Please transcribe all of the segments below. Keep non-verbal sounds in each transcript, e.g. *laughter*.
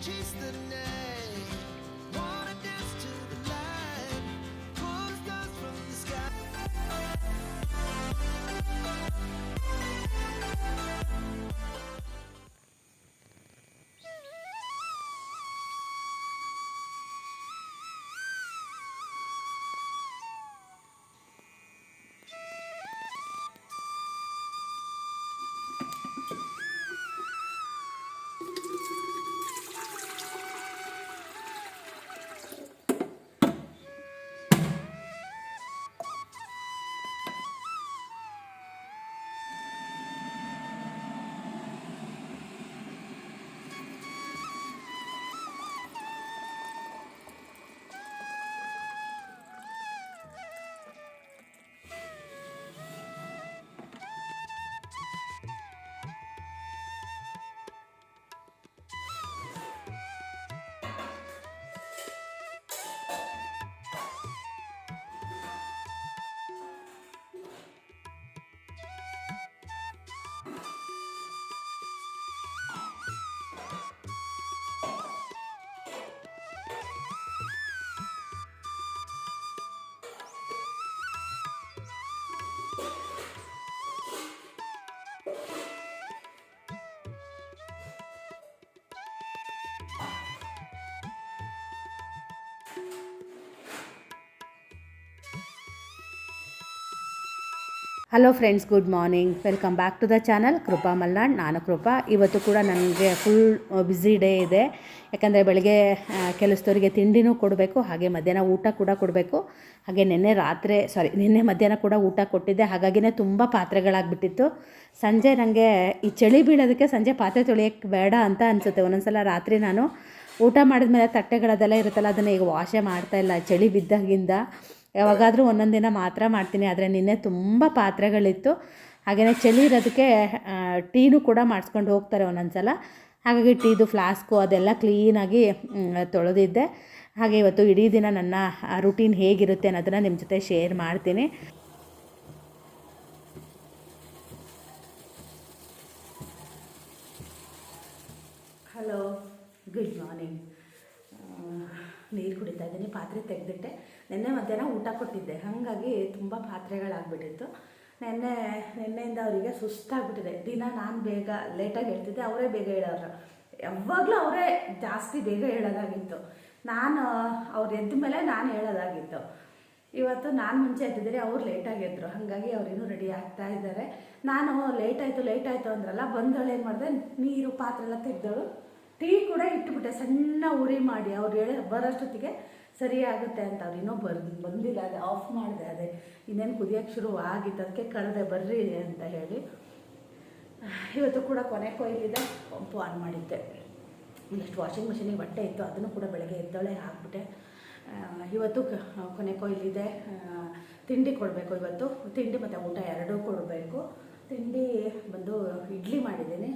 Chase the night, hello friends good morning welcome back to the channel Krupa Malnad ನಾನು ಕೃಪಾ ಇವತ್ತು ಕೂಡ ನನಗೆ full busy day ಇದೆ. ಯಾಕಂದರೆ ಬೆಳಗ್ಗೆ ಕೆಲಸದವರಿಗೆ ತಿಂಡಿನೂ ಕೊಡಬೇಕು, ಹಾಗೆ ಮಧ್ಯಾಹ್ನ ಊಟ ಕೂಡ ಕೊಡಬೇಕು. ಹಾಗೆ ನಿನ್ನೆ ರಾತ್ರಿ ಸಾರಿ ನಿನ್ನೆ ಮಧ್ಯಾಹ್ನ ಕೂಡ ಊಟ ಕೊಟ್ಟಿದ್ದೆ. ಹಾಗಾಗಿನೇ ತುಂಬ ಪಾತ್ರೆಗಳಾಗ್ಬಿಟ್ಟಿತ್ತು. ಸಂಜೆ ನನಗೆ ಈ ಚಳಿ ಬೀಳೋದಕ್ಕೆ ಸಂಜೆ ಪಾತ್ರೆ ತೊಳೆಯೋಕ್ಕೆ ಬೇಡ ಅಂತ ಅನಿಸುತ್ತೆ. ಒಂದೊಂದ್ಸಲ ರಾತ್ರಿ ನಾನು ಊಟ ಮಾಡಿದ ಮೇಲೆ ತಟ್ಟೆಗಳದೆಲ್ಲ ಇರುತ್ತಲ್ಲ, ಅದನ್ನು ಈಗ ವಾಶೇ ಮಾಡ್ತಾಯಿಲ್ಲ ಚಳಿ ಬಿದ್ದಾಗಿಂದ ಯಾವಾಗಾದರೂ ಒಂದೊಂದು ದಿನ ಮಾತ್ರ ಮಾಡ್ತೀನಿ, ಆದರೆ ನಿನ್ನೆ ತುಂಬ ಪಾತ್ರೆಗಳಿತ್ತು. ಹಾಗೆಯೇ ಚಳಿ ಇರೋದಕ್ಕೆ ಟೀನೂ ಕೂಡ ಮಾಡಿಸ್ಕೊಂಡು ಹೋಗ್ತಾರೆ ಒಂದೊಂದು ಸಲ ಹಾಗಾಗಿ ಟೀದು ಫ್ಲಾಸ್ಕು ಅದೆಲ್ಲ ಕ್ಲೀನಾಗಿ ತೊಳೆದಿದ್ದೆ. ಹಾಗೆ ಇವತ್ತು ಇಡೀ ದಿನ ನನ್ನ ರುಟೀನ್ ಹೇಗಿರುತ್ತೆ ಅನ್ನೋದನ್ನು ನಿಮ್ಮ ಜೊತೆ ಶೇರ್ ಮಾಡ್ತೀನಿ. ಹಲೋ ಗುಡ್ ಮಾರ್ನಿಂಗ್ ನೀರು ಕುಡಿತಾ ಇದ್ದೀನಿ, ಪಾತ್ರೆ ತೆಗೆದಿಟ್ಟೆ. ನಿನ್ನೆ ಮಧ್ಯಾಹ್ನ ಊಟ ಕೊಟ್ಟಿದ್ದೆ. ಹಾಗಾಗಿ ತುಂಬ ಪಾತ್ರೆಗಳಾಗ್ಬಿಟ್ಟಿತ್ತು. ನಿನ್ನೆ, ನಿನ್ನೆಯಿಂದ ಅವರಿಗೆ ಸುಸ್ತಾಗ್ಬಿಟ್ಟಿದೆ. ದಿನ ನಾನು ಬೇಗ ಲೇಟಾಗಿ ಹೇಳ್ತಿದ್ದೆ ಅವರೇ ಬೇಗ ಹೇಳೋರು. ಯಾವಾಗಲೂ ಅವರೇ ಜಾಸ್ತಿ ಬೇಗ ಹೇಳೋದಾಗಿತ್ತು. ನಾನು, ಅವ್ರು ಎದ್ದ ಮೇಲೆ ನಾನು ಹೇಳೋದಾಗಿತ್ತು. ಇವತ್ತು ನಾನು ಮುಂಚೆ ಎದ್ದಿದ್ದರೆ, ಅವ್ರು ಲೇಟಾಗಿ ಎದ್ರು. ಹಾಗಾಗಿ ಅವರಿನ್ನೂ ರೆಡಿ ಆಗ್ತಾ ಇದ್ದಾರೆ. ನಾನು ಲೇಟಾಯಿತು ಆಯಿತು, ಲೇಟ್ ಆಯಿತು ಅಂದ್ರಲ್ಲ, ಬಂದವಳು ಏನು ಮಾಡಿದೆ, ನೀರು, ಪಾತ್ರೆ ಎಲ್ಲ ತೆಗೆದಳು. ಟೀ ಕೂಡ ಇಟ್ಟುಬಿಟ್ಟೆ ಸಣ್ಣ ಉರಿ ಮಾಡಿ. ಅವ್ರು ಹೇಳಿ, ಬರೋಷ್ಟೊತ್ತಿಗೆ ಸರಿ ಆಗುತ್ತೆ ಅಂತ. ಅವ್ರು ಇನ್ನೂ ಬರ್, ಬಂದಿಲ್ಲ, ಅದೇ ಆಫ್ ಮಾಡಿದೆ, ಅದೇ. ಇನ್ನೇನು ಕುದಿಯೋಕ್ಕೆ ಶುರು ಆಗಿತ್ತು, ಅದಕ್ಕೆ ಕಳೆದೇ, ಬರ್ರಿ ಅಂತ ಹೇಳಿ. ಇವತ್ತು ಕೂಡ ಕೊನೆ ಕೊಯ್ಲಿದೆ, ಪಂಪು ಆನ್ ಮಾಡಿದ್ದೆ. ಒಂದಷ್ಟು ವಾಷಿಂಗ್ ಮಿಷಿನಿಗೆ ಬಟ್ಟೆ ಇತ್ತು, ಅದನ್ನು ಕೂಡ ಬೆಳಗ್ಗೆ ಎದ್ದೊಳೆ ಹಾಕ್ಬಿಟ್ಟೆ. ಇವತ್ತು ಕೊನೆ ಕೊಯ್ಲಿದೆ. ತಿಂಡಿ ಕೊಡಬೇಕು ಇವತ್ತು. ತಿಂಡಿ ಮತ್ತು ಊಟ ಎರಡೂ ಕೊಡಬೇಕು. ತಿಂಡಿ ಬಂದು ಇಡ್ಲಿ ಮಾಡಿದ್ದೀನಿ.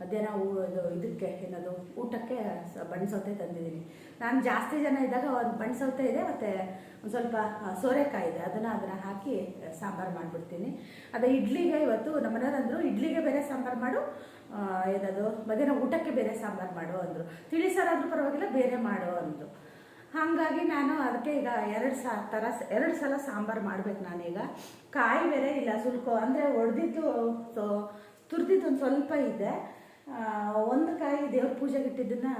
ಮಧ್ಯಾಹ್ನ ಇದು ಇದಕ್ಕೆ ಏನದು ಊಟಕ್ಕೆ ಬಣ್ಣ ಸೌತೆ ತಂದಿದ್ದೀನಿ. ನಾನು ಜಾಸ್ತಿ ಜನ ಇದ್ದಾಗ ಒಂದು ಬಣ್ಣ ಸೌತೆ ಇದೆ, ಮತ್ತು ಒಂದು ಸ್ವಲ್ಪ ಸೋರೆಕಾಯಿ ಇದೆ. ಅದನ್ನು ಅದನ್ನು ಹಾಕಿ ಸಾಂಬಾರು ಮಾಡಿಬಿಡ್ತೀನಿ. ಅದೇ ಇಡ್ಲಿಗೆ ಇವತ್ತು ನಮ್ಮನೆಯವ್ರು ಇಡ್ಲಿಗೆ ಬೇರೆ ಸಾಂಬಾರು ಮಾಡು ಏನದು ಮಧ್ಯಾಹ್ನ ಊಟಕ್ಕೆ ಬೇರೆ ಸಾಂಬಾರು ಮಾಡು ಅಂದರು. ತಿಳಿ ಸಾರಾದ್ರೂ ಪರವಾಗಿಲ್ಲ, ಬೇರೆ ಮಾಡು ಅಂದರು. ಹಾಗಾಗಿ ನಾನು ಅದಕ್ಕೆ ಈಗ ಎರಡು ಸಾ ಥರ ಎರಡು ಸಲ ಸಾಂಬಾರು ಮಾಡಬೇಕು ನಾನೀಗ. ಕಾಯಿ ಬೇರೆ ಇಲ್ಲ, ಸುಲ್ಕೋ. ಅಂದರೆ ಒಡೆದಿದ್ದು ತುರಿದಿದ್ದು ಒಂದು ಸ್ವಲ್ಪ ಇದೆ. ಒಂದು ಕಾಯಿ ದೇವ್ರ ಪೂಜೆಗೆ ಇಟ್ಟಿದ್ದನ್ನು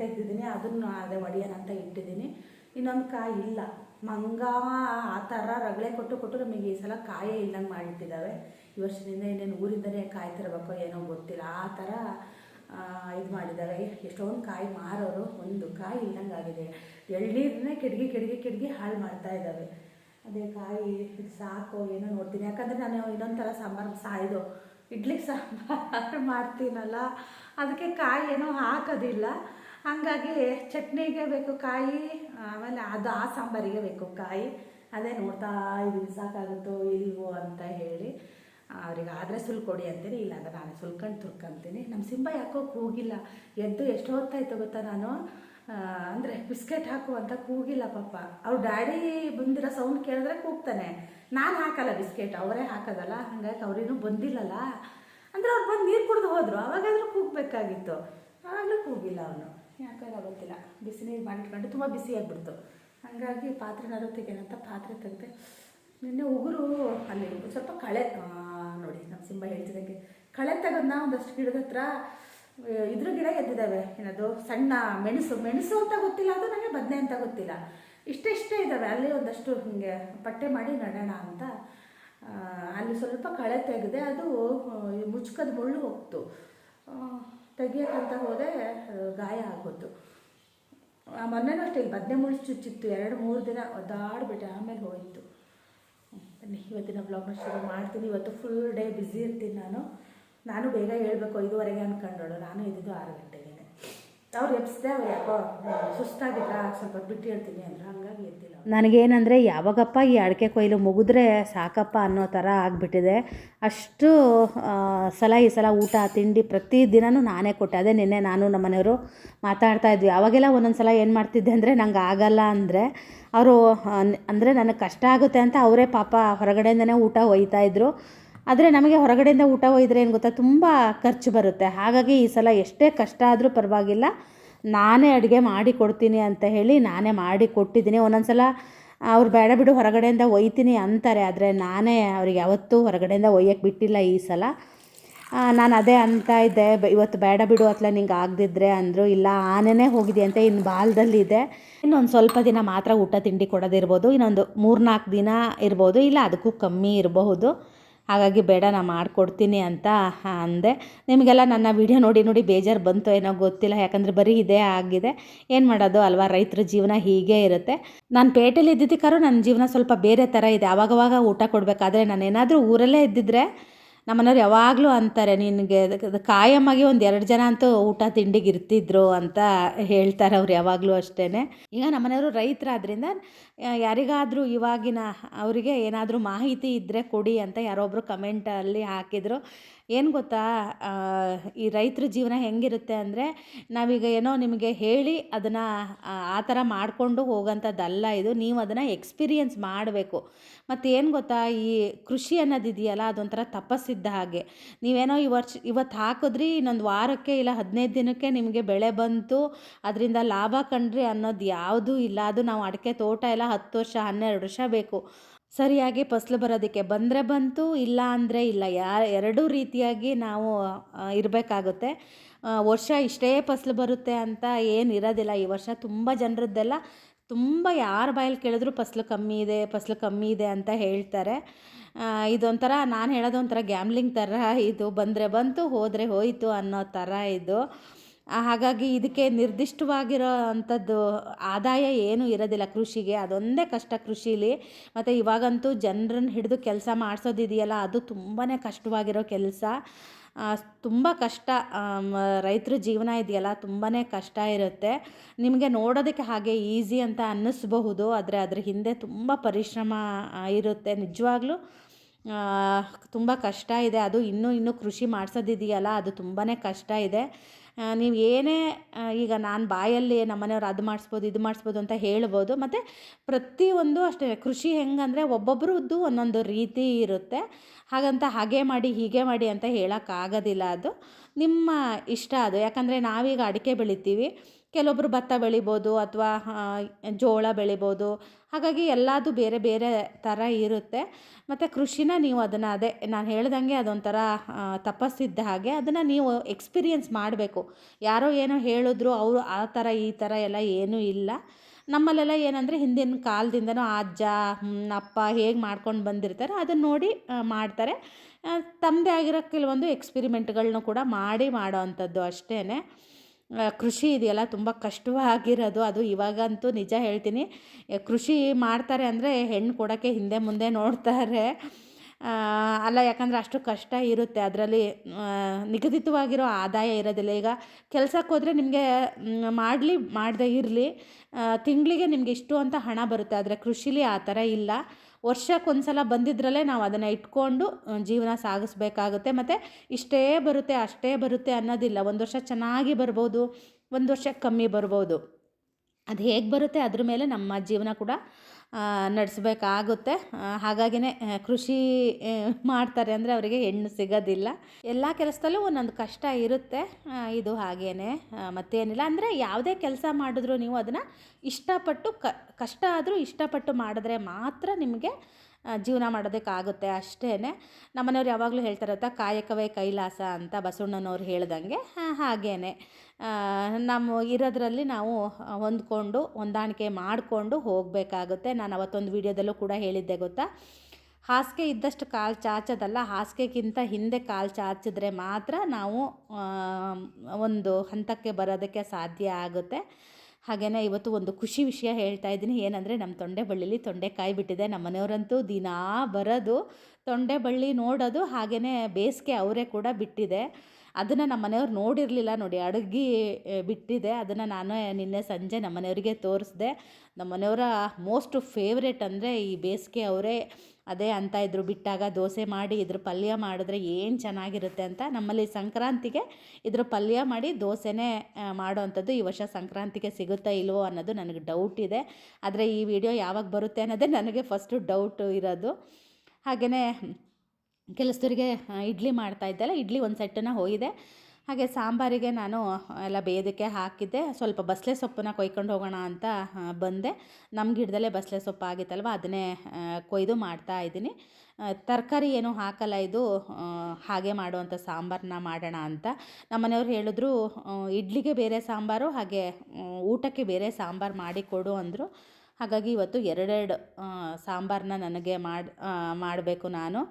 ತೆಗೆದಿದ್ದೀನಿ. ಅದನ್ನು ಅದೇ ಒಡೆಯೋಣ ಅಂತ ಇಟ್ಟಿದ್ದೀನಿ. ಇನ್ನೊಂದು ಕಾಯಿ ಇಲ್ಲ. ಮಂಗ ಆ ಥರ ರಗಳೆ ಕೊಟ್ಟು ಕೊಟ್ಟು ನಮಗೆ ಈ ಸಲ ಕಾಯೇ ಇಲ್ಲಂಗೆ ಮಾಡಿಟ್ಟಿದ್ದಾವೆ. ಈ ವರ್ಷದಿಂದ ಇನ್ನೇನು ಊರಿಂದನೇ ಕಾಯಿ ತರಬೇಕೋ ಏನೋ ಗೊತ್ತಿಲ್ಲ. ಆ ಥರ ಇದು ಮಾಡಿದ್ದಾರೆ ಎಷ್ಟೊಂದು ಕಾಯಿ ಮಾರೋರು, ಒಂದು ಕಾಯಿ ಇಲ್ಲಂಗೆ ಆಗಿದೆ. ಎಳ್ನೀರನ್ನೇ ಕೆಡ್ಗೆ ಕೆಡ್ಗಿ ಕೆಡ್ಗಿ ಹಾಳು ಮಾಡ್ತಾ ಇದ್ದಾವೆ. ಅದೇ ಕಾಯಿ ಸಾಕು ಏನೋ ನೋಡ್ತೀನಿ. ಯಾಕಂದರೆ ನಾನು ಇನ್ನೊಂದು ಥರ ಸಾಂಬಾರು ಸಾ ಇದು ಇಡ್ಲಿಗೆ ಸಾಂಬಾರು *laughs* ಮಾಡ್ತೀನಲ್ಲ, ಅದಕ್ಕೆ ಕಾಯಿ ಏನೋ ಹಾಕೋದಿಲ್ಲ. ಹಾಗಾಗಿ ಚಟ್ನಿಗೆ ಬೇಕು ಕಾಯಿ, ಆಮೇಲೆ ಅದು ಆ ಸಾಂಬಾರಿಗೆ ಬೇಕು ಕಾಯಿ. ಅದೇ ನೋಡ್ತಾ ಇದ್ದೀನಿ, ಸಾಕಾಗುತ್ತೋ ಇಲ್ವೋ ಅಂತ ಹೇಳಿ. ಅವ್ರಿಗೆ ಆದರೆ ಸುಲ್ಕೊಡಿ ಅಂತೀನಿ ಇಲ್ಲ ನಾನು ಸುಲ್ಕೊಂಡು ತುರ್ಕೊಂತೀನಿ. ನಮ್ಮ ಸಿಂಬ ಯಾಕೋ ಕೂಗಿಲ್ಲ. ಎದ್ದು ಎಷ್ಟು ಹೊತ್ತಾಯ್ತು ಗೊತ್ತಾ ನಾನು? ಅಂದರೆ ಬಿಸ್ಕೆಟ್ ಹಾಕು ಅಂತ ಕೂಗಿಲ್ಲ ಪಾಪ. ಅವ್ರ ಡ್ಯಾಡಿ ಬಂದಿರೋ ಸೌಂಡ್ ಕೇಳಿದ್ರೆ ಕೂಗ್ತಾನೆ. ನಾನು ಹಾಕಲ್ಲ ಬಿಸ್ಕೆಟ್, ಅವರೇ ಹಾಕೋದಲ್ಲ, ಹಾಗಾಗಿ ಅವ್ರಿನ್ನೂ ಬಂದಿಲ್ಲಲ್ಲ. ಅಂದರೆ ಅವ್ರು ಬಂದು ನೀರು ಕುಡಿದು ಹೋದರು, ಅವಾಗಾದರೂ ಕೂಗಬೇಕಾಗಿತ್ತು. ಆಗಲೂ ಕೂಗಿಲ್ಲ ಅವನು. ಯಾಕಾಗ ಗೊತ್ತಿಲ್ಲ. ಬಿಸಿ ನೀರು ಮಾಡಿಟ್ಕೊಂಡು ತುಂಬ ಬಿಸಿ ಆಗಿಬಿಡ್ತು. ಹಾಗಾಗಿ ಪಾತ್ರೆನಾದ್ರು ತೆಗೆನಂತ ಪಾತ್ರೆ ತೆಗೆದೆ ನಿನ್ನೆ ಉಗುರು ಅಲ್ಲಿ ಸ್ವಲ್ಪ ಕಳೆ ನೋಡಿ ನಮ್ಮ ಸಿಂಬ ಹೇಳ್ತಿದ್ದಂಗೆ ಕಳೆ ತೆಗೋದನ್ನ ಒಂದಷ್ಟು ಗಿಡದ ಹತ್ರ ಇದ್ರ ಗಿಡ ಎದ್ದಿದ್ದಾವೆ ಏನದು? ಸಣ್ಣ ಮೆಣಸು. ಮೆಣಸು ಅಂತ ಗೊತ್ತಿಲ್ಲ ಅದು ನನಗೆ ಬದನೆ ಅಂತ ಗೊತ್ತಿಲ್ಲ. ಇಷ್ಟೇ ಇಷ್ಟೇ ಇದ್ದಾವೆ ಅಲ್ಲಿ ಒಂದಷ್ಟು ಹಿಂಗೆ ಪಟ್ಟೆ ಮಾಡಿ ನಡೋಣ ಅಂತ. ಅಲ್ಲಿ ಸ್ವಲ್ಪ ಕಳೆ ತೆಗೆದೆ ಅದು ಮುಚ್ಕದ ಮುಳ್ಳು ಹೋಗ್ತು. ತೆಗಿಯೋಕ್ಕಂತ ಹೋದೆ ಗಾಯ ಆಗೋದು ಆ, ಮೊನ್ನೆನೂ ಅಷ್ಟೇ ಇಲ್ಲಿ ಬದನೆ ಮುಳ್ಳು ಚುಚ್ಚಿತ್ತು. ಎರಡು, ಮೂರು ದಿನ ಒದ್ದಾಡ್ಬಿಟ್ಟೆ, ಆಮೇಲೆ ಹೋಯಿತು. ಇವತ್ತಿನ ಬ್ಲಾಗ್ನ ಶುರು ಮಾಡ್ತೀನಿ. ಇವತ್ತು ಫುಲ್ ಡೇ ಬ್ಯುಸಿ ಇರ್ತೀನಿ ನಾನು. ನಾನು ಬೇಗ ಹೇಳಬೇಕು, ಐದುವರೆಗೆ ಅಂದ್ಕೊಂಡೋಳು ನಾನು ಇದ್ದಿದ್ದು ಆರು ಗಂಟೆಗೆ ಅವ್ರು ಎಬ್ಸಿದೆ, ಅವ್ರು ಯಾಕೋ ಸುಸ್ತಾಗಿದ್ರ? ಸ್ವಲ್ಪ ಬಿಟ್ಟು ಹೇಳ್ತೀನಿ ಅಂದ್ರೆ. ಹಂಗಾಗಿ ಎದ್ದಿಲ್ಲ ನನಗೇನಂದರೆ, ಯಾವಾಗಪ್ಪ ಈ ಅಡಿಕೆ ಕೊಯ್ಲು ಮುಗಿದ್ರೆ ಸಾಕಪ್ಪ ಅನ್ನೋ ಥರ ಆಗಿಬಿಟ್ಟಿದೆ. ಅಷ್ಟು ಸಲ ಈ ಸಲ ಊಟ, ತಿಂಡಿ ಪ್ರತಿ ದಿನವೂ ನಾನೇ ಕೊಟ್ಟೆ. ಅದೇ ನಿನ್ನೆ ನಾನು ನಮ್ಮ ಮನೆಯವರು ಮಾತಾಡ್ತಾ ಇದ್ವಿ. ಅವಾಗೆಲ್ಲ ಒಂದೊಂದು ಸಲ ಏನು ಮಾಡ್ತಿದ್ದೆ ಅಂದರೆ, ನಂಗೆ ಆಗಲ್ಲ ಅಂದರೆ, ಅವರು ಅಂದರೆ ನನಗೆ ಕಷ್ಟ ಆಗುತ್ತೆ ಅಂತ ಅವರೇ ಪಾಪ ಹೊರಗಡೆಯಿಂದನೇ ಊಟ ಒಯ್ತಾ ಇದ್ರು. ಆದರೆ ನಮಗೆ ಹೊರಗಡೆಯಿಂದ ಊಟ ಒಯ್ದರೆ ಏನು ಗೊತ್ತಾ, ತುಂಬ ಖರ್ಚು ಬರುತ್ತೆ. ಹಾಗಾಗಿ ಈ ಸಲ ಎಷ್ಟೇ ಕಷ್ಟ ಆದರೂ ಪರವಾಗಿಲ್ಲ. ನಾನೇ ಅಡುಗೆ ಮಾಡಿ ಕೊಡ್ತೀನಿ ಅಂತ ಹೇಳಿ ನಾನೇ ಮಾಡಿ ಕೊಟ್ಟಿದ್ದೀನಿ. ಒಂದೊಂದು ಸಲ ಅವ್ರು ಬೇಡ ಬಿಡು ಹೊರಗಡೆಯಿಂದ ಒಯ್ತೀನಿ ಅಂತಾರೆ, ಆದರೆ ನಾನೇ ಅವ್ರಿಗೆ ಯಾವತ್ತೂ ಹೊರಗಡೆಯಿಂದ ಒಯ್ಯಕ್ಕೆ ಬಿಟ್ಟಿಲ್ಲ ಈ ಸಲ. ನಾನು ಅದೇ ಅಂತ ಇದ್ದೆ ಇವತ್ತು ಬೇಡ ಬಿಡು ಅತ್ಲ ನಿಂಗೆ ಆಗದಿದ್ರೆ ಅಂದರು, ಇಲ್ಲ ಆನೆನೇ ಅಂತ ಇನ್ನು ಬಾಲ್ದಲ್ಲಿದೆ ಇನ್ನೊಂದು ಸ್ವಲ್ಪ ದಿನ ಮಾತ್ರ ಊಟ ತಿಂಡಿ ಕೊಡೋದಿರ್ಬೋದು, ಇನ್ನೊಂದು ಮೂರ್ನಾಲ್ಕು ದಿನ ಇರ್ಬೋದು, ಇಲ್ಲ ಅದಕ್ಕೂ ಕಮ್ಮಿ ಇರಬಹುದು. ಹಾಗಾಗಿ ಬೇಡ ನಾನು ಮಾಡಿಕೊಡ್ತೀನಿ ಅಂತ ಅಂದೆ. ನಿಮಗೆಲ್ಲ ನನ್ನ ವಿಡಿಯೋ ನೋಡಿ ನೋಡಿ ಬೇಜಾರು ಬಂತು ಏನೋ ಗೊತ್ತಿಲ್ಲ, ಯಾಕಂದರೆ ಬರೀ ಇದೇ ಆಗಿದೆ. ಏನು ಮಾಡೋದು, ಅಲ್ವಾ? ರೈತರ ಜೀವನ ಹೀಗೆ ಇರುತ್ತೆ. ನಾನು ಪೇಟೆಯಲ್ಲಿ ಇದ್ದಿದ್ದಕ್ಕಾದ್ರೂ ನನ್ನ ಜೀವನ ಸ್ವಲ್ಪ ಬೇರೆ ಥರ ಇದೆ. ಆವಾಗವಾಗ ಊಟ ಕೊಡಬೇಕಾದ್ರೆ ನಾನು ಏನಾದರೂ ಊರಲ್ಲೇ ಇದ್ದಿದ್ರೆ ನಮ್ಮನೆಯವ್ರು ಯಾವಾಗಲೂ ಅಂತಾರೆ, ನಿನಗೆ ಕಾಯಮಾಗಿ ಒಂದು ಎರಡು ಜನ ಅಂತೂ ಊಟ ತಿಂಡಿಗೆ ಇರ್ತಿದ್ರು ಅಂತ ಹೇಳ್ತಾರೆ ಅವ್ರು ಯಾವಾಗಲೂ ಅಷ್ಟೇ ಈಗ ನಮ್ಮನೆಯವರು ರೈತರಾದ್ರಿಂದ ಯಾರಿಗಾದರೂ ಇವಾಗಿನ ಅವರಿಗೆ ಏನಾದರೂ ಮಾಹಿತಿ ಇದ್ದರೆ ಕೊಡಿ ಅಂತ ಯಾರೊಬ್ಬರು ಕಮೆಂಟಲ್ಲಿ ಹಾಕಿದರು. ಏನು ಗೊತ್ತಾ? ಈ ರೈತರ ಜೀವನ ಹೆಂಗಿರುತ್ತೆ ಅಂದರೆ ನಾವೀಗ ಏನೋ ನಿಮಗೆ ಹೇಳಿ ಅದನ್ನು, ಆ ಥರ ಮಾಡಿಕೊಂಡು ಹೋಗೋಂಥದ್ದಲ್ಲ ಇದು. ನೀವು ಅದನ್ನು ಎಕ್ಸ್ಪೀರಿಯನ್ಸ್ ಮಾಡಬೇಕು. ಮತ್ತು ಏನು ಗೊತ್ತಾ? ಈ ಕೃಷಿ ಅನ್ನೋದಿದೆಯಲ್ಲ, ಅದೊಂಥರ ತಪಸ್ಸಿದ್ದ ಹಾಗೆ. ನೀವೇನೋ ಈ ವರ್ಷ, ಇವತ್ತು ಹಾಕಿದ್ರಿ, ಇನ್ನೊಂದು ವಾರಕ್ಕೆ ಇಲ್ಲ ಹದಿನೈದು ದಿನಕ್ಕೆ ನಿಮಗೆ ಬೆಳೆ ಬಂತು, ಅದರಿಂದ ಲಾಭ ಕಂಡ್ರಿ ಅನ್ನೋದು ಯಾವುದೂ ಇಲ್ಲ. ಅದು ನಾವು ಅಡಿಕೆ ತೋಟ ಎಲ್ಲ ಹತ್ತು ವರ್ಷ, ಹನ್ನೆರಡು ವರ್ಷ ಬೇಕು. ಸರಿಯಾಗಿ ಫಸಲು ಬರೋದಕ್ಕೆ ಬಂದರೆ ಬಂತು, ಇಲ್ಲ ಅಂದರೆ ಇಲ್ಲ. ಯಾ, ಎರಡೂ ರೀತಿಯಾಗಿ ನಾವು ಇರಬೇಕಾಗುತ್ತೆ. ವರ್ಷ ಇಷ್ಟೇ ಫಸಲು ಬರುತ್ತೆ ಅಂತ ಏನು ಇರೋದಿಲ್ಲ. ಈ ವರ್ಷ ತುಂಬ ಜನರದ್ದೆಲ್ಲ ತುಂಬ ಯಾರ ಬಾಯಲ್ಲಿ ಕೇಳಿದ್ರು ಫಸಲು ಕಮ್ಮಿ ಇದೆ, ಫಸಲು ಕಮ್ಮಿ ಇದೆ ಅಂತ ಹೇಳ್ತಾರೆ. ಇದೊಂಥರ ನಾನು ಹೇಳೋದು ಒಂಥರ ಗ್ಯಾಮ್ಲಿಂಗ್ ಥರ ಇದು. ಬಂದರೆ ಬಂತು, ಹೋದರೆ ಹೋಯಿತು ಅನ್ನೋ ಥರ ಇದು. ಹಾಗಾಗಿ ಇದಕ್ಕೆ ನಿರ್ದಿಷ್ಟವಾಗಿರೋ ಅಂಥದ್ದು ಆದಾಯ ಏನೂ ಇರೋದಿಲ್ಲ ಕೃಷಿಗೆ. ಅದೊಂದೇ ಕಷ್ಟ ಕೃಷಿಲಿ. ಮತ್ತು ಇವಾಗಂತೂ ಜನರನ್ನ ಹಿಡಿದು ಕೆಲಸ ಮಾಡಿಸೋದಿದೆಯಲ್ಲ, ಅದು ತುಂಬಾ ಕಷ್ಟವಾಗಿರೋ ಕೆಲಸ. ತುಂಬ ಕಷ್ಟ. ರೈತರ ಜೀವನ ಇದೆಯಲ್ಲ ತುಂಬಾ ಕಷ್ಟ ಇರುತ್ತೆ. ನಿಮಗೆ ನೋಡೋದಕ್ಕೆ ಹಾಗೆ ಈಸಿ ಅಂತ ಅನ್ನಿಸ್ಬಹುದು, ಆದರೆ ಅದ್ರ ಹಿಂದೆ ತುಂಬ ಪರಿಶ್ರಮ ಇರುತ್ತೆ. ನಿಜವಾಗ್ಲೂ ತುಂಬ ಕಷ್ಟ ಇದೆ. ಅದು ಇನ್ನೂ ಇನ್ನೂ ಕೃಷಿ ಮಾಡಿಸೋದಿದೆಯಲ್ಲ, ಅದು ತುಂಬಾ ಕಷ್ಟ ಇದೆ. ನೀವು ಏನೇ ಈಗ ನಾನು ಬಾಯಲ್ಲಿ ನಮ್ಮನೆಯವ್ರು ಅದು ಮಾಡಿಸ್ಬೋದು, ಇದು ಮಾಡಿಸ್ಬೋದು ಅಂತ ಹೇಳ್ಬೋದು, ಮತ್ತು ಪ್ರತಿಯೊಂದು ಅಷ್ಟೇ, ಕೃಷಿ ಹೆಂಗಂದರೆ ಒಬ್ಬೊಬ್ಬರದ್ದು ಒಂದೊಂದು ರೀತಿ ಇರುತ್ತೆ. ಹಾಗಂತ ಹಾಗೆ ಮಾಡಿ ಹೀಗೆ ಮಾಡಿ ಅಂತ ಹೇಳೋಕ್ಕಾಗೋದಿಲ್ಲ ಅದು. ನಿಮ್ಮ ಇಷ್ಟ ಅದು. ಯಾಕಂದರೆ ನಾವೀಗ ಅಡಿಕೆ ಬೆಳಿತೀವಿ. ಕೆಲವೊಬ್ಬರು ಭತ್ತ ಬೆಳಿಬೋದು ಅಥವಾ ಜೋಳ ಬೆಳಿಬೋದು. ಹಾಗಾಗಿ ಎಲ್ಲದು ಬೇರೆ ಬೇರೆ ಥರ ಇರುತ್ತೆ. ಮತ್ತು ಕೃಷಿನ ನೀವು ಅದನ್ನು ಅದೇ, ನಾನು ಹೇಳ್ದಂಗೆ ಅದೊಂಥರ ತಪಸ್ಸಿದ್ದ ಹಾಗೆ ಅದನ್ನು ನೀವು ಎಕ್ಸ್ಪೀರಿಯೆನ್ಸ್ ಮಾಡಬೇಕು. ಯಾರೋ ಏನೋ ಹೇಳಿದ್ರು ಅವರು ಆ ಥರ ಈ ಥರ ಎಲ್ಲ ಏನೂ ಇಲ್ಲ. ನಮ್ಮಲ್ಲೆಲ್ಲ ಏನಂದರೆ ಹಿಂದಿನ ಕಾಲದಿಂದನೂ ಅಜ್ಜ ಅಪ್ಪ ಹೇಗೆ ಮಾಡ್ಕೊಂಡು ಬಂದಿರ್ತಾರೆ ಅದನ್ನು ನೋಡಿ ಮಾಡ್ತಾರೆ. ತಮ್ಮದೇ ಆಗಿರೋ ಕೆಲವೊಂದು ಎಕ್ಸ್ಪಿರಿಮೆಂಟ್ಗಳನ್ನೂ ಕೂಡ ಮಾಡಿ ಮಾಡೋ ಅಂಥದ್ದು ಅಷ್ಟೇ ಕೃಷಿ ಇದೆಯಲ್ಲ, ತುಂಬ ಕಷ್ಟವಾಗಿರೋದು. ಅದು ಇವಾಗಂತೂ ನಿಜ ಹೇಳ್ತೀನಿ. ಕೃಷಿ ಮಾಡ್ತಾರೆ ಅಂದರೆ ಹೆಣ್ಣು ಕೊಡೋಕ್ಕೆ ಹಿಂದೆ ಮುಂದೆ ನೋಡ್ತಾರೆ. ಅಲ್ಲ, ಯಾಕಂದರೆ ಅಷ್ಟು ಕಷ್ಟ ಇರುತ್ತೆ. ಅದರಲ್ಲಿ ನಿಗದಿತವಾಗಿರೋ ಆದಾಯ ಇರೋದಿಲ್ಲ. ಈಗ ಕೆಲಸಕ್ಕೆ ಹೋದರೆ ನಿಮಗೆ ಮಾಡಲಿ, ಮಾಡದೇ ಇರಲಿ. ತಿಂಗಳಿಗೆ ನಿಮಗೆ ಇಷ್ಟು ಅಂತ ಹಣ ಬರುತ್ತೆ. ಆದರೆ ಕೃಷಿಲಿ ಆ ಥರ ಇಲ್ಲ. ವರ್ಷಕ್ಕೊಂದು ಸಲ ಬಂದಿದ್ರಲ್ಲೇ ನಾವು ಅದನ್ನು ಇಟ್ಕೊಂಡು ಜೀವನ ಸಾಗಿಸ್ಬೇಕಾಗುತ್ತೆ. ಮತ್ತು ಇಷ್ಟೇ ಬರುತ್ತೆ, ಅಷ್ಟೇ ಬರುತ್ತೆ ಅನ್ನೋದಿಲ್ಲ. ಒಂದು ವರ್ಷ ಚೆನ್ನಾಗಿ ಬರ್ಬೋದು, ಒಂದು ವರ್ಷ ಕಮ್ಮಿ ಬರ್ಬೋದು. ಅದು ಹೇಗೆ ಬರುತ್ತೆ ಅದ್ರ ಮೇಲೆ ನಮ್ಮ ಜೀವನ ಕೂಡ ನಡೆಸಬೇಕಾಗುತ್ತೆ. ಹಾಗಾಗಿನೇ ಕೃಷಿ ಮಾಡ್ತಾರೆ ಅಂದರೆ ಅವರಿಗೆ ಹೆಣ್ಣು ಸಿಗೋದಿಲ್ಲ. ಎಲ್ಲ ಕೆಲಸದಲ್ಲೂ ಒಂದೊಂದು ಕಷ್ಟ ಇರುತ್ತೆ. ಇದು ಹಾಗೇನೆ. ಆ, ಮತ್ತೇನಿಲ್ಲ. ಅಂದರೆ ಯಾವುದೇ ಕೆಲಸ ಮಾಡಿದ್ರು ನೀವು ಅದನ್ನು ಇಷ್ಟಪಟ್ಟು ಕಷ್ಟ ಆದರೂ ಇಷ್ಟಪಟ್ಟು ಮಾಡಿದ್ರೆ ಮಾತ್ರ ನಿಮಗೆ ಜೀವನ ಮಾಡೋದಕ್ಕಾಗುತ್ತೆ ಅಷ್ಟೇ ನಮ್ಮನೆಯವ್ರು ಯಾವಾಗಲೂ ಹೇಳ್ತಾರೆ ಕಾಯಕವೇ ಕೈಲಾಸ ಅಂತ ಬಸವಣ್ಣನವ್ರು ಹೇಳ್ದಂಗೆ. ಹಾಗೇ ನಮ್ಮ ಇರೋದ್ರಲ್ಲಿ ನಾವು ಹೊಂದ್ಕೊಂಡು, ಹೊಂದಾಣಿಕೆ ಮಾಡಿಕೊಂಡು ಹೋಗಬೇಕಾಗುತ್ತೆ. ನಾನು ಅವತ್ತೊಂದು ವೀಡಿಯೋದಲ್ಲೂ ಕೂಡ ಹೇಳಿದ್ದೆ ಗೊತ್ತಾ? ಹಾಸಿಗೆ ಇದ್ದಷ್ಟು ಕಾಲು ಚಾಚೋದಲ್ಲ, ಹಾಸಿಗೆಗಿಂತ ಹಿಂದೆ ಕಾಲು ಚಾಚಿದ್ರೆ ಮಾತ್ರ ನಾವು ಒಂದು ಹಂತಕ್ಕೆ ಬರೋದಕ್ಕೆ ಸಾಧ್ಯ ಆಗುತ್ತೆ. ಹಾಗೆಯೇ ಇವತ್ತು ಒಂದು ಖುಷಿ ವಿಷಯ ಹೇಳ್ತಾ ಇದ್ದೀನಿ. ಏನಂದರೆ, ನಮ್ಮ ತೊಂಡೆ ಬಳ್ಳಿಲಿ ತೊಂಡೆಕಾಯಿ ಬಿಟ್ಟಿದೆ. ನಮ್ಮ ಮನೆಯವರಂತೂ ದಿನಾ ಬರೋದು ತೊಂಡೆ ಬಳ್ಳಿ ನೋಡೋದು ಹಾಗೆಯೇ ಬೇಸಿಗೆ ಅವರೇ ಕೂಡ ಬಿಟ್ಟಿದೆ. ಅದನ್ನು ನಮ್ಮ ಮನೆಯವ್ರು ನೋಡಿರಲಿಲ್ಲ ನೋಡಿ, ಅಡುಗೆ ಬಿಟ್ಟಿದೆ. ಅದನ್ನು ನಾನು ನಿನ್ನೆ ಸಂಜೆ ನಮ್ಮ ಮನೆಯವರಿಗೆ ತೋರಿಸ್ದೆ. ನಮ್ಮ ಮನೆಯವರ ಮೋಸ್ಟ್ ಫೇವ್ರೇಟ್ ಅಂದರೆ ಈ ಬೇಸಿಗೆ ಅವರೇ ಅದೇ ಅಂತ ಇದ್ರು. ಬಿಟ್ಟಾಗ ದೋಸೆ ಮಾಡಿ, ಇದ್ರ ಪಲ್ಯ ಮಾಡಿದ್ರೆ ಏನು ಚೆನ್ನಾಗಿರುತ್ತೆ ಅಂತ ನಮ್ಮಲ್ಲಿ ಸಂಕ್ರಾಂತಿಗೆ ಇದ್ರ ಪಲ್ಯ ಮಾಡಿ ದೋಸೆನೇ ಮಾಡೋವಂಥದ್ದು ಈ ವರ್ಷ ಸಂಕ್ರಾಂತಿಗೆ ಸಿಗುತ್ತಾ ಇಲ್ವೋ ಅನ್ನೋದು ನನಗೆ ಡೌಟ್ ಇದೆ. ಆದರೆ ಈ ವಿಡಿಯೋ ಯಾವಾಗ ಬರುತ್ತೆ ಅನ್ನೋದೇ ನನಗೆ ಫಸ್ಟು ಡೌಟು ಇರೋದು. ಹಾಗೆಯೇ ಕೆಲಸದವರಿಗೆ ಇಡ್ಲಿ ಮಾಡ್ತಾ ಇದ್ದೆಲ್ಲ ಇಡ್ಲಿ ಒಂದು ಸೆಟ್ಟನ್ನು ಹೋಗಿದೆ. ಹಾಗೆ ಸಾಂಬಾರಿಗೆ ನಾನು ಎಲ್ಲ ಬೇಯೋದಕ್ಕೆ ಹಾಕಿದ್ದೆ. ಸ್ವಲ್ಪ ಬಸಳೆ ಸೊಪ್ಪನ್ನ ಕೊಯ್ಕೊಂಡು ಹೋಗೋಣ ಅಂತ ಬಂದೆ. ನಮ್ಮ ಗಿಡದಲ್ಲೇ ಬಸಳೆ ಸೊಪ್ಪು ಆಗಿತ್ತಲ್ವ, ಅದನ್ನೇ ಕೊಯ್ದು ಮಾಡ್ತಾ ಇದ್ದೀನಿ. ತರಕಾರಿ ಏನು ಹಾಕಲ್ಲ ಇದು ಹಾಗೆ ಮಾಡುವಂಥ ಸಾಂಬಾರನ್ನ ಮಾಡೋಣ ಅಂತ. ನಮ್ಮ ಮನೆಯವ್ರು ಹೇಳಿದ್ರು ಇಡ್ಲಿಗೆ ಬೇರೆ ಸಾಂಬಾರು, ಹಾಗೆ ಊಟಕ್ಕೆ ಬೇರೆ ಸಾಂಬಾರು ಮಾಡಿ ಕೊಡು ಅಂದರು. ಹಾಗಾಗಿ ಇವತ್ತು ಎರಡೆರಡು ಸಾಂಬಾರನ್ನ ನನಗೆ ಮಾಡಿ ಮಾಡಬೇಕು ನಾನು.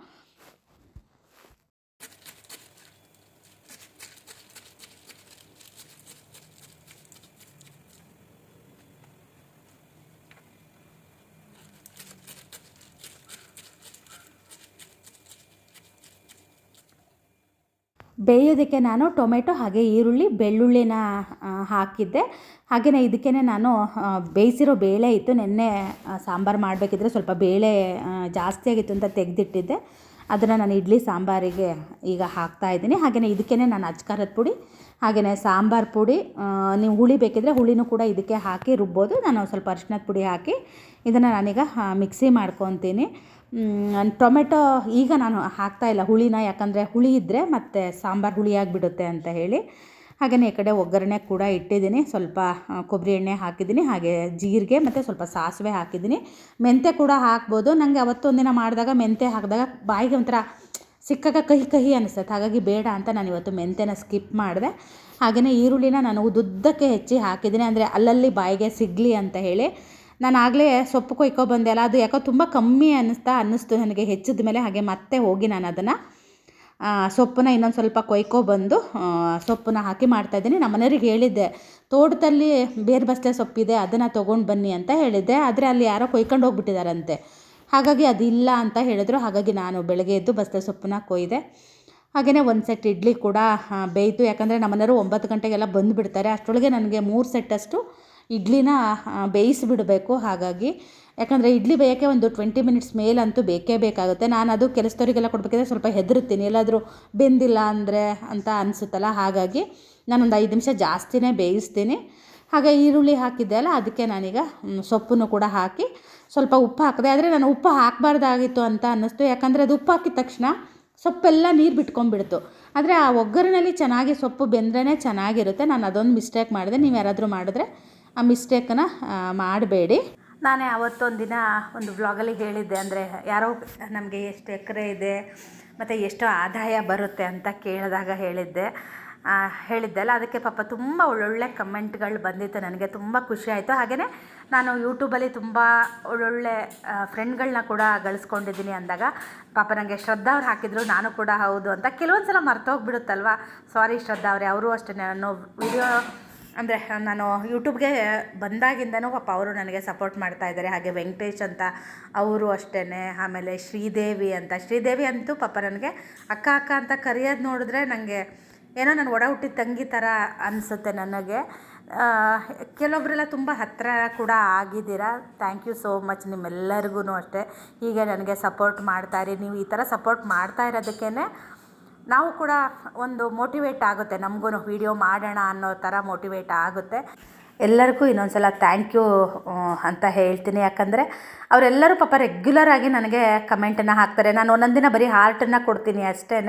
ಬೇಯೋದಕ್ಕೆ ನಾನು ಟೊಮೆಟೊ ಹಾಗೆ ಈರುಳ್ಳಿ, ಬೆಳ್ಳುಳ್ಳಿನ ಹಾಕಿದ್ದೆ. ಹಾಗೆಯೇ ಇದಕ್ಕೇ ನಾನು ಬೇಯಿಸಿರೋ ಬೇಳೆ ಇತ್ತು. ನೆನ್ನೆ ಸಾಂಬಾರು ಮಾಡಬೇಕಿದ್ರೆ ಸ್ವಲ್ಪ ಬೇಳೆ ಜಾಸ್ತಿ ಆಗಿತ್ತು ಅಂತ ತೆಗೆದಿಟ್ಟಿದ್ದೆ. ಅದನ್ನು ನಾನು ಇಡ್ಲಿ ಸಾಂಬಾರಿಗೆ ಈಗ ಹಾಕ್ತಾ ಇದ್ದೀನಿ. ಹಾಗೆಯೇ ಇದಕ್ಕೇ ನಾನು ಅಚ್ಕಾರದ ಪುಡಿ ಹಾಗೆಯೇ ಸಾಂಬಾರು ಪುಡಿ ನೀವು ಹುಳಿ ಬೇಕಿದ್ರೆ ಹುಳಿನೂ ಕೂಡ ಇದಕ್ಕೆ ಹಾಕಿ ರುಬ್ಬೋದು. ನಾನು ಸ್ವಲ್ಪ ಅರಿಶಿನದ ಪುಡಿ ಹಾಕಿ ಇದನ್ನು ನಾನೀಗ ಮಿಕ್ಸಿ ಮಾಡ್ಕೊತೀನಿ. ಟೊಮೆಟೊ ಈಗ ನಾನು ಹಾಕ್ತಾಯಿಲ್ಲ ಹುಳಿನ ಯಾಕಂದರೆ ಹುಳಿ ಇದ್ದರೆ ಮತ್ತು ಸಾಂಬಾರು ಹುಳಿಯಾಗಿಬಿಡುತ್ತೆ ಅಂತ ಹೇಳಿ. ಹಾಗೆಯೇ ಈ ಕಡೆ ಒಗ್ಗರಣೆ ಕೂಡ ಇಟ್ಟಿದ್ದೀನಿ. ಸ್ವಲ್ಪ ಕೊಬ್ಬರಿ ಎಣ್ಣೆ ಹಾಕಿದ್ದೀನಿ. ಹಾಗೆ ಜೀರಿಗೆ ಮತ್ತು ಸ್ವಲ್ಪ ಸಾಸಿವೆ ಹಾಕಿದ್ದೀನಿ. ಮೆಂತ್ಯ ಕೂಡ ಹಾಕ್ಬೋದು. ನನಗೆ ಅವತ್ತೊಂದಿನ ಮಾಡಿದಾಗ ಮೆಂತ್ಯ ಹಾಕಿದಾಗ ಬಾಯಿಗೆ ಒಂಥರ ಸಿಕ್ಕಾಗ ಕಹಿ ಕಹಿ ಅನಿಸುತ್ತೆ. ಹಾಗಾಗಿ ಬೇಡ ಅಂತ ನಾನು ಇವತ್ತು ಮೆಂತ್ಯನ ಸ್ಕಿಪ್ ಮಾಡಿದೆ. ಹಾಗೆಯೇ ಈರುಳ್ಳಿನ ನಾನು ಉದ್ದುದ್ದಕ್ಕೆ ಹೆಚ್ಚಿ ಹಾಕಿದ್ದೀನಿ. ಅಂದರೆ ಅಲ್ಲಲ್ಲಿ ಬಾಯಿಗೆ ಸಿಗಲಿ ಅಂತ ಹೇಳಿ. ನಾನು ಆಗಲೇ ಸೊಪ್ಪು ಕೊಯ್ಕೊ ಬಂದೆ ಅಲ್ಲ, ಅದು ಯಾಕೋ ತುಂಬ ಕಮ್ಮಿ ಅನ್ನಿಸ್ತಾ ಅನ್ನಿಸ್ತು ನನಗೆ ಹೆಚ್ಚಿದ ಮೇಲೆ, ಹಾಗೆ ಮತ್ತೆ ಹೋಗಿ ನಾನು ಅದನ್ನು ಸೊಪ್ಪನ್ನ ಇನ್ನೊಂದು ಸ್ವಲ್ಪ ಕೊಯ್ಕೊಬಂದು ಸೊಪ್ಪನ್ನ ಹಾಕಿ ಮಾಡ್ತಾಯಿದ್ದೀನಿ ನಮ್ಮ ಮನೆಯವ್ರಿಗೆ ಹೇಳಿದ್ದೆ, ತೋಟದಲ್ಲಿ ಬೇರೆ ಬಸ್ಲೆ ಸೊಪ್ಪಿದೆ, ಅದನ್ನು ತೊಗೊಂಡು ಬನ್ನಿ ಅಂತ ಹೇಳಿದ್ದೆ. ಆದರೆ ಅಲ್ಲಿ ಯಾರೋ ಕೊಯ್ಕೊಂಡು ಹೋಗ್ಬಿಟ್ಟಿದ್ದಾರಂತೆ ಹಾಗಾಗಿ ಅದಿಲ್ಲ ಅಂತ ಹೇಳಿದ್ರು. ಹಾಗಾಗಿ ನಾನು ಬೆಳಗ್ಗೆ ಎದ್ದು ಬಸ್ಲೆ ಸೊಪ್ಪನ್ನ ಕೊಯ್ದೆ. ಹಾಗೆಯೇ ಒಂದು ಸೆಟ್ ಇಡ್ಲಿ ಕೂಡ ಬೇಯಿತು. ಯಾಕಂದರೆ ನಮ್ಮ ಮನೆಯವರು ಒಂಬತ್ತು ಗಂಟೆಗೆಲ್ಲ ಬಂದುಬಿಡ್ತಾರೆ. ಅಷ್ಟರೊಳಗೆ ನನಗೆ ಮೂರು ಸೆಟ್ಟಷ್ಟು ಇಡ್ಲಿನ ಬೇಯಿಸಿಬಿಡಬೇಕು ಹಾಗಾಗಿ. ಯಾಕಂದರೆ ಇಡ್ಲಿ ಬೇಯೋಕ್ಕೆ ಒಂದು ಟ್ವೆಂಟಿ ಮಿನಿಟ್ಸ್ ಮೇಲಂತೂ ಬೇಕೇ ಬೇಕಾಗುತ್ತೆ. ನಾನು ಅದು ಕೆಲಸದವರಿಗೆಲ್ಲ ಕೊಡಬೇಕಿದ್ರೆ ಸ್ವಲ್ಪ ಹೆದರುತ್ತೀನಿ. ಎಲ್ಲಾದರೂ ಬೆಂದಿಲ್ಲ ಅಂದರೆ ಅಂತ ಅನಿಸುತ್ತಲ್ಲ, ಹಾಗಾಗಿ ನಾನೊಂದು ಐದು ನಿಮಿಷ ಜಾಸ್ತಿನೇ ಬೇಯಿಸ್ತೀನಿ. ಹಾಗೆ ಈರುಳ್ಳಿ ಹಾಕಿದ್ದೆ ಅಲ್ಲ, ಅದಕ್ಕೆ ನಾನೀಗ ಸೊಪ್ಪನ್ನು ಕೂಡ ಹಾಕಿ ಸ್ವಲ್ಪ ಉಪ್ಪು ಹಾಕಿದೆ. ಆದರೆ ನಾನು ಉಪ್ಪು ಹಾಕಬಾರ್ದಾಗಿತ್ತು ಅಂತ ಅನ್ನಿಸ್ತು. ಯಾಕಂದರೆ ಅದು ಉಪ್ಪು ಹಾಕಿದ ತಕ್ಷಣ ಸೊಪ್ಪೆಲ್ಲ ನೀರು ಬಿಟ್ಕೊಂಡ್ಬಿಡ್ತು. ಆದರೆ ಆ ಒಗ್ಗರಣೆಯಲ್ಲಿ ಚೆನ್ನಾಗಿ ಸೊಪ್ಪು ಬೆಂದ್ರೇ ಚೆನ್ನಾಗಿರುತ್ತೆ. ನಾನು ಅದೊಂದು ಮಿಸ್ಟೇಕ್ ಮಾಡಿದೆ. ನೀವು ಯಾರಾದರೂ ಮಾಡಿದ್ರೆ ಆ ಮಿಸ್ಟೇಕನ್ನು ಮಾಡಬೇಡಿ. ನಾನೇ ಅವತ್ತೊಂದು ದಿನ ಒಂದು ವ್ಲಾಗಲ್ಲಿ ಹೇಳಿದ್ದೆ, ಅಂದರೆ ಯಾರೋ ನಮಗೆ ಎಷ್ಟು ಎಕರೆ ಇದೆ, ಮತ್ತು ಎಷ್ಟು ಆದಾಯ ಬರುತ್ತೆ ಅಂತ ಕೇಳಿದಾಗ ಹೇಳಿದ್ದೆ. ಹೇಳಿದ್ದೆ ಅಲ್ಲ, ಅದಕ್ಕೆ ಪಾಪ ತುಂಬ ಒಳ್ಳೊಳ್ಳೆ ಕಮೆಂಟ್ಗಳು ಬಂದಿತ್ತು ನನಗೆ, ತುಂಬ ಖುಷಿ ಆಯಿತು. ಹಾಗೆಯೇ ನಾನು ಯೂಟ್ಯೂಬಲ್ಲಿ ತುಂಬ ಒಳ್ಳೊಳ್ಳೆ ಫ್ರೆಂಡ್ಗಳನ್ನ ಕೂಡ ಗಳಿಸ್ಕೊಂಡಿದ್ದೀನಿ ಅಂದಾಗ, ಪಾಪ ನನಗೆ ಶ್ರದ್ಧಾ ಅವ್ರು ಹಾಕಿದ್ರು, ನಾನು ಕೂಡ ಹೌದು ಅಂತ ಕೆಲವೊಂದು ಸಲ ಮರ್ತೋಗ್ಬಿಡುತ್ತಲ್ವ ಸಾರಿ ಶ್ರದ್ಧಾ ಅವರೇ, ಅವರು ಅಷ್ಟೇ, ನಾನು ವಿಡಿಯೋ ಅಂದರೆ, ನಾನು ಯೂಟ್ಯೂಬ್ಗೆ ಬಂದಾಗಿಂದನೂ ಪಾಪ ಅವರು ನನಗೆ ಸಪೋರ್ಟ್ ಮಾಡ್ತಾ ಇದ್ದಾರೆ. ಹಾಗೆ ವೆಂಕಟೇಶ್ ಅಂತ ಅವರು ಅಷ್ಟೇ ಆಮೇಲೆ ಶ್ರೀದೇವಿ ಅಂತ. ಶ್ರೀದೇವಿ ಅಂತೂ ಪಾಪ ನನಗೆ ಅಕ್ಕ ಅಕ್ಕ ಅಂತ ಕರೆಯೋದು ನೋಡಿದ್ರೆ ನನಗೆ ಏನೋ ನಾನು ಒಡ ಹುಟ್ಟಿದ ತಂಗಿ ಥರ ಅನಿಸುತ್ತೆ ನನಗೆ. ಕೆಲವೊಬ್ಬರೆಲ್ಲ ತುಂಬ ಹತ್ತಿರ ಕೂಡ ಆಗಿದ್ದೀರಾ? ಥ್ಯಾಂಕ್ ಯು ಸೋ ಮಚ್ ನಿಮ್ಮೆಲ್ಲರಿಗೂ ಅಷ್ಟೇ. ಹೀಗೆ ನನಗೆ ಸಪೋರ್ಟ್ ಮಾಡ್ತಾಯಿರಿ ನೀವು ಈ ಥರ ಸಪೋರ್ಟ್ ಮಾಡ್ತಾ ಇರೋದಕ್ಕೇ ನಾವು ಕೂಡ ಒಂದು ಮೋಟಿವೇಟ್ ಆಗುತ್ತೆ. ನಮಗೂ ವೀಡಿಯೋ ಮಾಡೋಣ ಅನ್ನೋ ಥರ ಮೋಟಿವೇಟ್ ಆಗುತ್ತೆ. ಎಲ್ಲರಿಗೂ ಇನ್ನೊಂದು ಸಲ ಥ್ಯಾಂಕ್ ಯು ಅಂತ ಹೇಳ್ತೀನಿ. ಯಾಕಂದರೆ ಅವರೆಲ್ಲರೂ ಪಾಪ ರೆಗ್ಯುಲರ್ ಆಗಿ ನನಗೆ ಕಮೆಂಟನ್ನು ಹಾಕ್ತಾರೆ. ನಾನು ಒಂದೊಂದು ದಿನ ಬರೀ ಹಾರ್ಟನ್ನು ಕೊಡ್ತೀನಿ ಅಷ್ಟೇ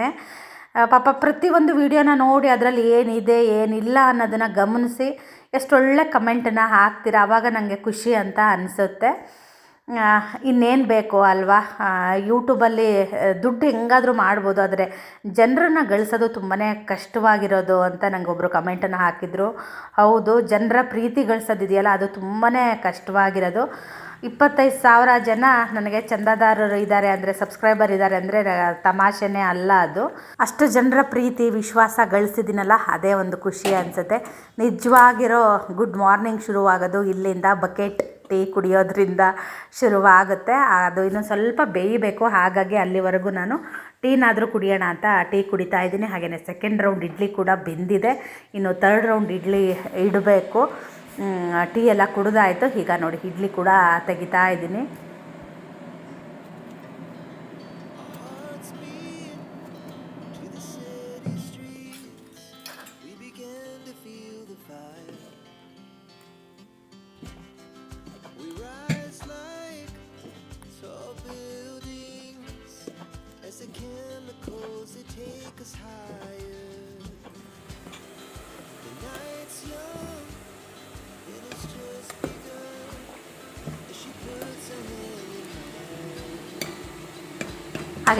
ಪಾಪ ಪ್ರತಿಯೊಂದು ವೀಡಿಯೋನ ನೋಡಿ ಅದರಲ್ಲಿ ಏನಿದೆ, ಏನಿಲ್ಲ ಅನ್ನೋದನ್ನು ಗಮನಿಸಿ ಎಷ್ಟೊಳ್ಳೆ ಕಮೆಂಟನ್ನು ಹಾಕ್ತೀರ. ಆವಾಗ ನನಗೆ ಖುಷಿ ಅಂತ ಅನಿಸುತ್ತೆ. ಇನ್ನೇನು ಬೇಕು ಅಲ್ವಾ? ಯೂಟ್ಯೂಬಲ್ಲಿ ದುಡ್ಡು ಹೆಂಗಾದರೂ ಮಾಡ್ಬೋದು, ಆದರೆ ಜನರನ್ನ ಗಳಿಸೋದು ತುಂಬಾ ಕಷ್ಟವಾಗಿರೋದು ಅಂತ ನಂಗೆ ಒಬ್ಬರು ಕಮೆಂಟನ್ನು ಹಾಕಿದರು. ಹೌದು, ಜನರ ಪ್ರೀತಿ ಗಳಿಸೋದಿದೆಯಲ್ಲ, ಅದು ತುಂಬಾ ಕಷ್ಟವಾಗಿರೋದು. ಇಪ್ಪತ್ತೈದು ಸಾವಿರ ಜನ ನನಗೆ ಚಂದಾದಾರರು ಇದ್ದಾರೆ ಅಂದರೆ ಸಬ್ಸ್ಕ್ರೈಬರ್ ಇದ್ದಾರೆ ಅಂದರೆ ತಮಾಷೆನೇ ಅಲ್ಲ ಅದು. ಅಷ್ಟು ಜನರ ಪ್ರೀತಿ, ವಿಶ್ವಾಸ ಗಳಿಸಿದ್ದೀನಲ್ಲ, ಅದೇ ಒಂದು ಖುಷಿ ಅನಿಸುತ್ತೆ. ನಿಜವಾಗಿರೋ, ಗುಡ್ ಮಾರ್ನಿಂಗ್ ಶುರುವಾಗೋದು ಇಲ್ಲಿಂದ ಬಕೆಟ್. ಟೀ ಕುಡಿಯೋದ್ರಿಂದ ಶುರುವಾಗುತ್ತೆ. ಅದು ಇನ್ನೊಂದು ಸ್ವಲ್ಪ ಬೇಯಬೇಕು. ಹಾಗಾಗಿ ಅಲ್ಲಿವರೆಗೂ ನಾನು ಟೀನಾದರೂ ಕುಡಿಯೋಣ ಅಂತ ಟೀ ಕುಡಿತಾ ಇದ್ದೀನಿ. ಹಾಗೆಯೇ ಸೆಕೆಂಡ್ ರೌಂಡ್ ಇಡ್ಲಿ ಕೂಡ ಬೆಂದಿದೆ. ಇನ್ನು ತರ್ಡ್ ರೌಂಡ್ ಇಡ್ಲಿ ಇಡಬೇಕು. ಟೀ ಎಲ್ಲ ಕುಡಿದಾಯಿತು. ಈಗ ನೋಡಿ, ಇಡ್ಲಿ ಕೂಡ ತೆಗಿತಾ ಇದ್ದೀನಿ.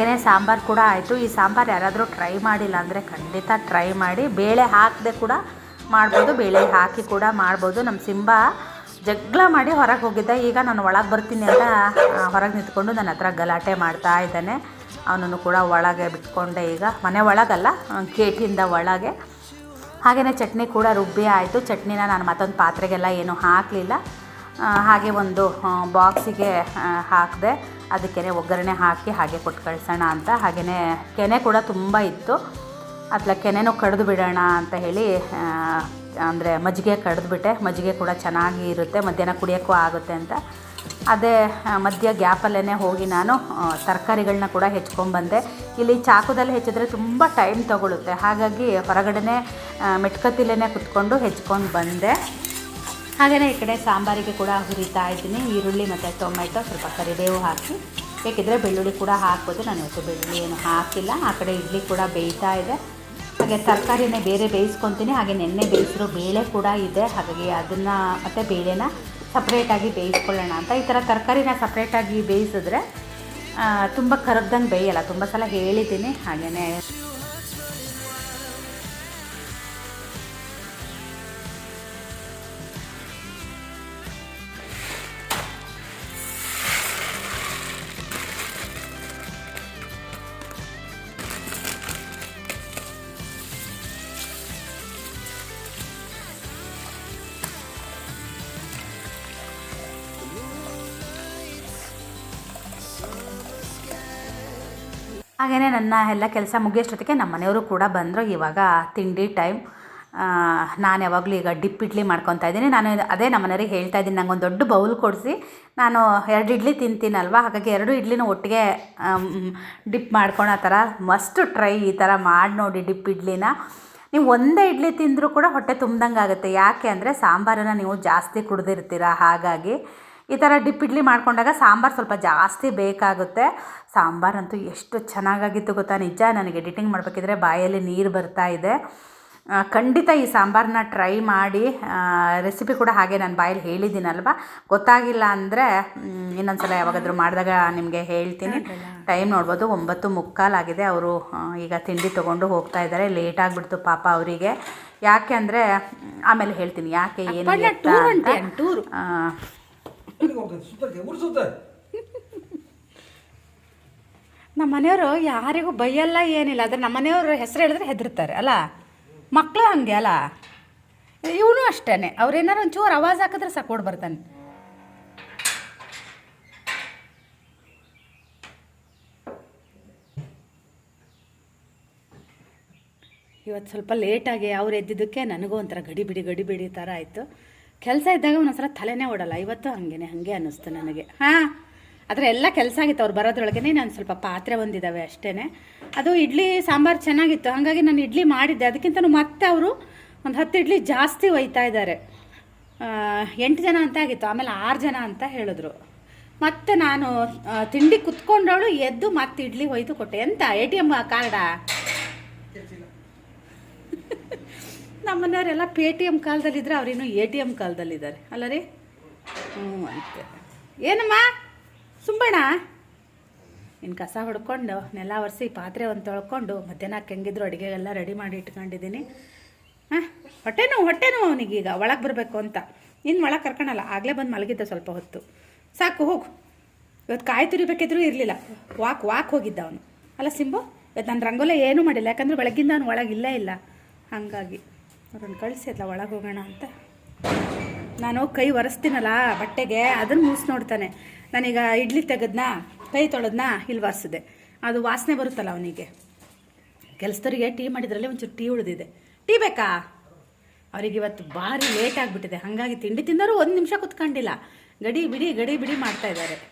ಹಾಗೆಯೇ ಸಾಂಬಾರು ಕೂಡ ಆಯಿತು. ಈ ಸಾಂಬಾರು ಯಾರಾದರೂ ಟ್ರೈ ಮಾಡಿಲ್ಲ ಅಂದರೆ ಖಂಡಿತ ಟ್ರೈ ಮಾಡಿ. ಬೇಳೆ ಹಾಕದೆ ಕೂಡ ಮಾಡ್ಬೋದು, ಬೇಳೆ ಹಾಕಿ ಕೂಡ ಮಾಡ್ಬೋದು. ನಮ್ಮ ಸಿಂಬ ಜಗಳ ಮಾಡಿ ಹೊರಗೆ ಹೋಗಿದ್ದೆ. ಈಗ ನಾನು ಒಳಗೆ ಬರ್ತೀನಿ ಅಂತ ಹೊರಗೆ ನಿಂತ್ಕೊಂಡು ನನ್ನ ಹತ್ರ ಗಲಾಟೆ ಮಾಡ್ತಾ ಇದ್ದಾನೆ. ಅವನನ್ನು ಕೂಡ ಒಳಗೆ ಬಿಟ್ಕೊಂಡೆ ಈಗ. ಮನೆ ಒಳಗಲ್ಲ ಗೇಟಿಂದ ಒಳಗೆ. ಹಾಗೆಯೇ ಚಟ್ನಿ ಕೂಡ ರುಬ್ಬಿ ಆಯಿತು. ಚಟ್ನಿನ ನಾನು ಮತ್ತೊಂದು ಪಾತ್ರೆಗೆಲ್ಲ ಏನು ಹಾಕಲಿಲ್ಲ. ಹಾಗೆ ಒಂದು ಬಾಕ್ಸಿಗೆ ಹಾಕಿದೆ ಅದಕ್ಕೆ ಒಗ್ಗರಣೆ ಹಾಕಿ ಹಾಗೆ ಕೊಟ್ಟು ಕಳಿಸೋಣ ಅಂತ. ಹಾಗೆಯೇ ಕೆನೆ ಕೂಡ ತುಂಬ ಇತ್ತು. ಅದ್ಲ ಕೆನೆನೂ ಕಡ್ದು ಬಿಡೋಣ ಅಂತ ಹೇಳಿ ಅಂದರೆ ಮಜ್ಜಿಗೆ ಕಡ್ದುಬಿಟ್ಟೆ ಮಜ್ಜಿಗೆ ಕೂಡ ಚೆನ್ನಾಗಿ ಇರುತ್ತೆ. ಮಧ್ಯಾಹ್ನ ಕುಡಿಯೋಕ್ಕೂ ಆಗುತ್ತೆ ಅಂತ. ಅದೇ ಮಧ್ಯ ಗ್ಯಾಪಲ್ಲೇ ಹೋಗಿ ನಾನು ತರಕಾರಿಗಳನ್ನ ಕೂಡ ಹೆಚ್ಕೊಂಡ್ಬಂದೆ. ಇಲ್ಲಿ ಚಾಕುದಲ್ಲಿ ಹೆಚ್ಚಿದ್ರೆ ತುಂಬ ಟೈಮ್ ತಗೊಳುತ್ತೆ. ಹಾಗಾಗಿ ಹೊರಗಡೆ ಮೆಟ್ಕತಿಲೇ ಕುತ್ಕೊಂಡು ಹೆಚ್ಕೊಂಡು ಬಂದೆ ಹಾಗೆಯೇ ಈ ಕಡೆ ಸಾಂಬಾರಿಗೆ ಕೂಡ ಹುರಿತಾ ಇದ್ದೀನಿ. ಈರುಳ್ಳಿ ಮತ್ತು ಟೊಮೆಟೊ ಸ್ವಲ್ಪ ಕರಿಬೇವು ಹಾಕಿ. ಬೇಕಿದ್ರೆ ಬೆಳ್ಳುಳ್ಳಿ ಕೂಡ ಹಾಕ್ಬೋದು. ನಾನು ಇವತ್ತು ಬೆಳ್ಳುಳ್ಳಿ ಏನು ಹಾಕಿಲ್ಲ. ಆ ಕಡೆ ಇಡ್ಲಿ ಕೂಡ ಬೇಯ್ತಾ ಇದೆ. ಹಾಗೆ ತರಕಾರಿನೇ ಬೇರೆ ಬೇಯಿಸ್ಕೊತೀನಿ. ಹಾಗೆ ನೆನ್ನೆ ಬೇಯಿಸಿರೋ ಬೇಳೆ ಕೂಡ ಇದೆ. ಹಾಗಾಗಿ ಅದನ್ನು ಮತ್ತು ಬೇಳೆನ ಸಪ್ರೇಟಾಗಿ ಬೇಯಿಸ್ಕೊಳ್ಳೋಣ ಅಂತ. ಈ ಥರ ತರಕಾರಿನ ಸಪ್ರೇಟಾಗಿ ಬೇಯಿಸಿದ್ರೆ ತುಂಬ ಕರಗ್ದಂಗೆ ಬೇಯಲ್ಲ. ತುಂಬ ಸಲ ಹೇಳಿದ್ದೀನಿ. ಹಾಗೆಯೇ ಹಾಗೆಯೇ ನನ್ನ ಎಲ್ಲ ಕೆಲಸ ಮುಗಿಯೋಷ್ಟೊತ್ತಿಗೆ ನಮ್ಮ ಮನೆಯವರು ಕೂಡ ಬಂದರು. ಇವಾಗ ತಿಂಡಿ ಟೈಮ್ ನಾನು ಯಾವಾಗಲೂ ಈಗ ಡಿಪ್ ಇಡ್ಲಿ ಮಾಡ್ಕೊತಾ ಇದ್ದೀನಿ. ನಾನು ಅದೇ ನಮ್ಮ ಮನೆಯವ್ರಿಗೆ ಹೇಳ್ತಾ ಇದ್ದೀನಿ ನಂಗೊಂದು ದೊಡ್ಡ ಬೌಲ್ ಕೊಡಿಸಿ. ನಾನು ಎರಡು ಇಡ್ಲಿ ತಿಂತೀನಲ್ವ? ಹಾಗಾಗಿ ಎರಡು ಇಡ್ಲಿನೂ ಒಟ್ಟಿಗೆ ಡಿಪ್ ಮಾಡ್ಕೊಳೋ ಥರ ಮಸ್ಟ್ ಟ್ರೈ ಈ ಥರ ಮಾಡಿ ನೋಡಿ ಡಿಪ್ ಇಡ್ಲಿನ. ನೀವು ಒಂದೇ ಇಡ್ಲಿ ತಿಂದರೂ ಕೂಡ ಹೊಟ್ಟೆ ತುಂಬ್ದಂಗೆ ಆಗುತ್ತೆ ಯಾಕೆ ಅಂದರೆ ಸಾಂಬಾರನ್ನು ನೀವು ಜಾಸ್ತಿ ಕುಡ್ದಿರ್ತೀರ? ಹಾಗಾಗಿ ಈ ಥರ ಡಿಪ್ ಇಡ್ಲಿ ಮಾಡ್ಕೊಂಡಾಗ ಸಾಂಬಾರು ಸ್ವಲ್ಪ ಜಾಸ್ತಿ ಬೇಕಾಗುತ್ತೆ. ಸಾಂಬಾರಂತೂ ಎಷ್ಟು ಚೆನ್ನಾಗಾಗಿತ್ತು ಗೊತ್ತಾ? ನಿಜ ನನಗೆ ಎಡಿಟಿಂಗ್ ಮಾಡಬೇಕಿದ್ರೆ ಬಾಯಲ್ಲಿ ನೀರು ಬರ್ತಾ ಇದೆ. ಖಂಡಿತ ಈ ಸಾಂಬಾರನ್ನ ಟ್ರೈ ಮಾಡಿ. ರೆಸಿಪಿ ಕೂಡ ಹಾಗೆ ನಾನು ಬಾಯಲ್ಲಿ ಹೇಳಿದ್ದೀನಲ್ವ? ಗೊತ್ತಾಗಿಲ್ಲ ಅಂದರೆ ಇನ್ನೊಂದು ಸಲ ಯಾವಾಗಾದರೂ ಮಾಡಿದಾಗ ನಿಮಗೆ ಹೇಳ್ತೀನಿ. ಟೈಮ್ ನೋಡ್ಬೋದು ಒಂಬತ್ತು ಮುಕ್ಕಾಲಾಗಿದೆ ಅವರು ಈಗ ತಿಂಡಿ ತೊಗೊಂಡು ಹೋಗ್ತಾ ಇದ್ದಾರೆ. ಲೇಟ್ ಆಗಿಬಿಡ್ತು ಪಾಪ ಅವರಿಗೆ. ಯಾಕೆ ಅಂದರೆ ಆಮೇಲೆ ಹೇಳ್ತೀನಿ ಯಾಕೆ ಏನು ಎತ್ತ ನಮ್ಮ ಮನೆಯವರು ಯಾರಿಗೂ ಬೈಯಲ್ಲ, ಏನಿಲ್ಲ. ಆದ್ರೆ ನಮ್ಮ ಮನೆಯವ್ರ ಹೆಸರು ಹೇಳಿದ್ರೆ ಹೆದರ್ತಾರೆ ಅಲ್ಲ? ಮಕ್ಕಳು ಹಂಗೆ, ಅಲ್ಲ? ಇವನು ಅಷ್ಟೇ ಅವ್ರೇನಾರು ಒಂಚೂರು ಆವಾಜ್ ಹಾಕಿದ್ರೆ ಸಾಕು, ಓಡ್ ಬರ್ತಾನೆ. ಇವತ್ತು ಸ್ವಲ್ಪ ಲೇಟಾಗಿ ಅವ್ರು ಎದ್ದಿದ್ದಕ್ಕೆ ನನಗೂ ಒಂಥರ ಗಡಿಬಿಡಿ ಗಡಿಬಿಡಿ ಥರ ಆಯಿತು. ಕೆಲಸ ಇದ್ದಾಗ ಒಂದೊಂದ್ಸಲ ತಲೆನೇ ಓಡಲ್ಲ. ಇವತ್ತು ಹಾಗೇನೆ, ಹಾಗೆ ಅನ್ನಿಸ್ತು ನನಗೆ. ಹಾಂ, ಆದರೆ ಎಲ್ಲ ಕೆಲಸ ಆಗಿತ್ತು ಅವ್ರು ಬರೋದ್ರೊಳಗೆ ನಾನು ಸ್ವಲ್ಪ ಪಾತ್ರೆ ಒಂದಿದ್ದಾವೆ ಅಷ್ಟೇ ಅದು ಇಡ್ಲಿ ಸಾಂಬಾರು ಚೆನ್ನಾಗಿತ್ತು. ಹಾಗಾಗಿ ನಾನು ಇಡ್ಲಿ ಮಾಡಿದ್ದೆ. ಅದಕ್ಕಿಂತ ಮತ್ತೆ ಅವರು ಒಂದು ಹತ್ತು ಇಡ್ಲಿ ಜಾಸ್ತಿ ಒಯ್ತಾ ಇದ್ದಾರೆ. ಎಂಟು ಜನ ಅಂತ ಆಗಿತ್ತು. ಆಮೇಲೆ ಆರು ಜನ ಅಂತ ಹೇಳಿದ್ರು. ಮತ್ತೆ ನಾನು ತಿಂಡಿ ಕುತ್ಕೊಂಡವಳು ಎದ್ದು ಮತ್ತೆ ಇಡ್ಲಿ ಒಯ್ದು ಕೊಟ್ಟೆ. ಎಂತ, ಎ ಟಿ ಎಂ ಕಾರ್ಡಾ? ನಮ್ಮನೆಯವರೆಲ್ಲ ಪೇ ಟಿ ಎಂ ಕಾಲದಲ್ಲಿದ್ದರೆ ಅವ್ರೇನು ಎ ಟಿ ಎಂ ಕಾಲದಲ್ಲಿದ್ದಾರೆ. ಅಲ್ಲ ರೀ? ಹ್ಞೂ ಅಂತೆ. ಏನಮ್ಮ? ಸುಂಬಣ್ಣ ಇನ್ನು ಕಸ ಹೊಡ್ಕೊಂಡು, ನೆಲ ಒರೆಸಿ, ಪಾತ್ರೆ ಒಂದು ತೊಳ್ಕೊಂಡು, ಮಧ್ಯಾಹ್ನಕ್ಕೆ ಹೆಂಗಿದ್ರು ಅಡುಗೆಗೆಲ್ಲ ರೆಡಿ ಮಾಡಿ ಇಟ್ಕೊಂಡಿದ್ದೀನಿ. ಹಾಂ? ಹೊಟ್ಟೆ ನೋವು ಹೊಟ್ಟೆ ನೋವು ಅವನಿಗೀಗ ಒಳಗೆ ಬರಬೇಕು ಅಂತ. ಇನ್ನು ಒಳಗೆ ಕರ್ಕೊಳಲ್ಲ ಆಗಲೇ ಬಂದು ಮಲಗಿದ್ದೆ ಸ್ವಲ್ಪ ಹೊತ್ತು. ಸಾಕು, ಹೋಗು. ಇವತ್ತು ಕಾಯಿ ತುರಿಬೇಕಿದ್ರೂ ಇರಲಿಲ್ಲ. ವಾಕ್ ವಾಕ್ ಹೋಗಿದ್ದ ಅವನು. ಅಲ್ಲ ಸಿಂಬು ಇವತ್ತು ನಾನು ರಂಗೋಲೆ ಏನೂ ಮಾಡಿಲ್ಲ. ಯಾಕಂದರೆ ಬೆಳಗ್ಗಿಂದ ಅವನು ಒಳಗಿಲ್ಲೇ ಇಲ್ಲ. ಹಾಗಾಗಿ. ಅವ್ರನ್ನ ಕಳಿಸಿ ಅಲ್ಲ ಒಳಗೆ ಹೋಗೋಣ ಅಂತ. ನಾನು ಕೈ ಒರೆಸ್ತೀನಲ್ಲ ಬಟ್ಟೆಗೆ, ಅದನ್ನು ಮೂಸ್ ನೋಡ್ತಾನೆ. ನಾನೀಗ ಇಡ್ಲಿ ತೆಗೆದ್ನಾ, ಕೈ ತೊಳೆದ್ನಾ ಇಲ್ಲಿ ಒರೆಸಿದೆ ಅದು ವಾಸನೆ ಬರುತ್ತಲ್ಲ ಅವನಿಗೆ. ಕೆಲಸದವರಿಗೆ ಟೀ ಮಾಡಿದ್ರಲ್ಲಿ ಒಂಚೂರು ಟೀ ಉಳಿದಿದೆ. ಟೀ ಬೇಕಾ? ಅವ್ರಿಗೆ ಇವತ್ತು ಭಾರಿ ಲೇಟ್ ಆಗಿಬಿಟ್ಟಿದೆ. ಹಾಗಾಗಿ ತಿಂಡಿ ತಿಂದರೂ ಒಂದು ನಿಮಿಷ ಕುತ್ಕೊಂಡಿಲ್ಲ. ಗಡಿ ಬಿಡಿ ಗಡಿ ಬಿಡಿ ಮಾಡ್ತಾ ಇದ್ದಾರೆ.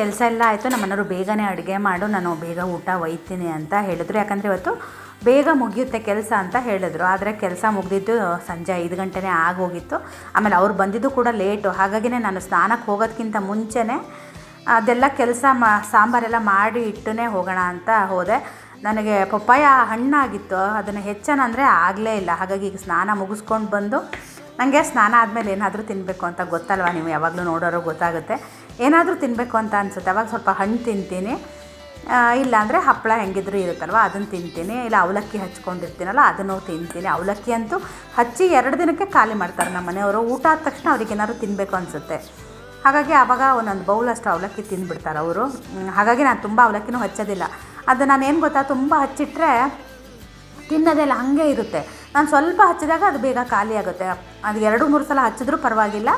ಕೆಲಸ ಎಲ್ಲ ಆಯಿತು ನಮ್ಮ ಮನೆಯವರು ಬೇಗನೆ ಅಡುಗೆ ಮಾಡು, ನಾನು ಬೇಗ ಊಟ ಒಯ್ತೀನಿ ಅಂತ ಹೇಳಿದ್ರು. ಯಾಕಂದರೆ ಇವತ್ತು ಬೇಗ ಮುಗಿಯುತ್ತೆ ಕೆಲಸ ಅಂತ ಹೇಳಿದ್ರು. ಆದರೆ ಕೆಲಸ ಮುಗಿದಿದ್ದು ಸಂಜೆ ಐದು ಗಂಟೆನೇ ಆಗೋಗಿತ್ತು. ಆಮೇಲೆ ಅವ್ರು ಬಂದಿದ್ದು ಕೂಡ ಲೇಟು ಹಾಗಾಗಿನೇ ನಾನು ಸ್ನಾನಕ್ಕೆ ಹೋಗೋದಕ್ಕಿಂತ ಮುಂಚೆನೇ ಅದೆಲ್ಲ ಕೆಲಸ ಮಾ, ಸಾಂಬಾರೆಲ್ಲ ಮಾಡಿ ಇಟ್ಟುನೇ ಹೋಗೋಣ ಅಂತ ಹೋದೆ. ನನಗೆ ಪಪ್ಪಾಯ ಹಣ್ಣಾಗಿತ್ತು. ಅದನ್ನು ಹೆಚ್ಚನ ಅಂದರೆ ಆಗಲೇ ಇಲ್ಲ. ಹಾಗಾಗಿ ಈಗ ಸ್ನಾನ ಮುಗಿಸ್ಕೊಂಡು ಬಂದು ನನಗೆ ಸ್ನಾನ ಆದಮೇಲೆ ಏನಾದರೂ ತಿನ್ನಬೇಕು ಅಂತ ಗೊತ್ತಲ್ವ? ನೀವು ಯಾವಾಗಲೂ ನೋಡೋರು ಗೊತ್ತಾಗುತ್ತೆ. ಏನಾದರೂ ತಿನ್ನಬೇಕು ಅಂತ ಅನಿಸುತ್ತೆ. ಅವಾಗ ಸ್ವಲ್ಪ ಹಣ್ಣು ತಿಂತೀನಿ. ಇಲ್ಲಾಂದರೆ ಹಪ್ಪಳ ಹೆಂಗಿದ್ರು ಇರುತ್ತಲ್ವ ಅದನ್ನು ತಿಂತೀನಿ. ಇಲ್ಲ, ಅವಲಕ್ಕಿ ಹಚ್ಕೊಂಡಿರ್ತೀನಲ್ಲ, ಅದನ್ನು ತಿಂತೀನಿ. ಅವಲಕ್ಕಿ ಅಂತೂ ಹಚ್ಚಿ ಎರಡು ದಿನಕ್ಕೆ ಖಾಲಿ ಮಾಡ್ತಾರೆ ನಮ್ಮ ಮನೆಯವರು ಊಟ ಆದ ತಕ್ಷಣ ಅವ್ರಿಗೆ ಏನಾದ್ರು ತಿನ್ನಬೇಕು ಅನಿಸುತ್ತೆ. ಹಾಗಾಗಿ ಆವಾಗ ಒಂದೊಂದು ಬೌಲಷ್ಟು ಅವಲಕ್ಕಿ ತಿಂದುಬಿಡ್ತಾರೆ ಅವರು. ಹಾಗಾಗಿ ನಾನು ತುಂಬ ಅವಲಕ್ಕಿನೂ ಹಚ್ಚೋದಿಲ್ಲ. ಅದು ನಾನು ಏನು ಗೊತ್ತಾ, ತುಂಬ ಹಚ್ಚಿಟ್ರೆ ತಿನ್ನೋದೆಲ್ಲ ಹಾಗೆ ಇರುತ್ತೆ. ನಾನು ಸ್ವಲ್ಪ ಹಚ್ಚಿದಾಗ ಅದು ಬೇಗ ಖಾಲಿ ಆಗುತ್ತೆ. ಅದು ಎರಡು ಮೂರು ಸಲ ಹಚ್ಚಿದ್ರೂ ಪರವಾಗಿಲ್ಲ.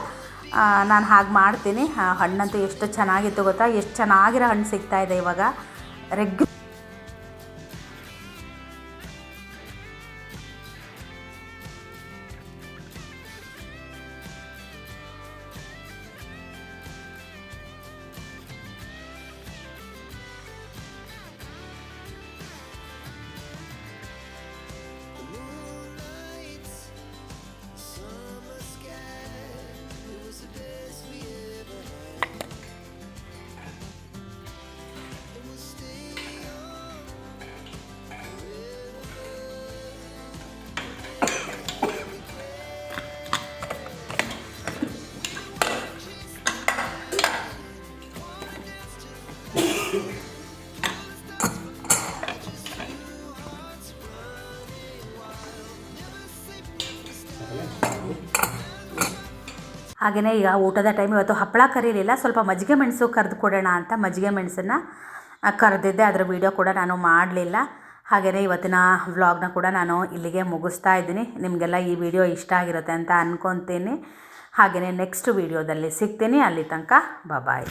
ನಾನು ಹಾಗೆ ಮಾಡ್ತೀನಿ. ಹಣ್ಣಂತೂ ಎಷ್ಟು ಚೆನ್ನಾಗಿತ್ತು ಗೊತ್ತಾ? ಎಷ್ಟು ಚೆನ್ನಾಗಿರೋ ಹಣ್ಣು ಸಿಗ್ತಾಯಿದೆ ಇವಾಗ. ರೆಗ್ಯು ಹಾಗೆಯೇ ಈಗ ಊಟದ ಟೈಮ್ ಇವತ್ತು ಹಪ್ಪಳ ಕರೀಲಿಲ್ಲ. ಸ್ವಲ್ಪ ಮಜ್ಜಿಗೆ ಮೆಣಸು ಕರೆದು ಕೊಡೋಣ ಅಂತ ಮಜ್ಜಿಗೆ ಮೆಣಸನ್ನು ಕರೆದಿದ್ದೆ. ಅದರ ವೀಡಿಯೋ ಕೂಡ ನಾನು ಮಾಡಲಿಲ್ಲ. ಹಾಗೆಯೇ ಇವತ್ತಿನ ವ್ಲಾಗ್ನ ಕೂಡ ನಾನು ಇಲ್ಲಿಗೆ ಮುಗಿಸ್ತಾ ಇದ್ದೀನಿ. ನಿಮಗೆಲ್ಲ ಈ ವಿಡಿಯೋ ಇಷ್ಟ ಆಗಿರುತ್ತೆ ಅಂತ ಅಂದ್ಕೊತೀನಿ ಹಾಗೆಯೇ ನೆಕ್ಸ್ಟ್ ವೀಡಿಯೋದಲ್ಲಿ ಸಿಗ್ತೀನಿ. ಅಲ್ಲಿ ತನಕ ಬಾಯ್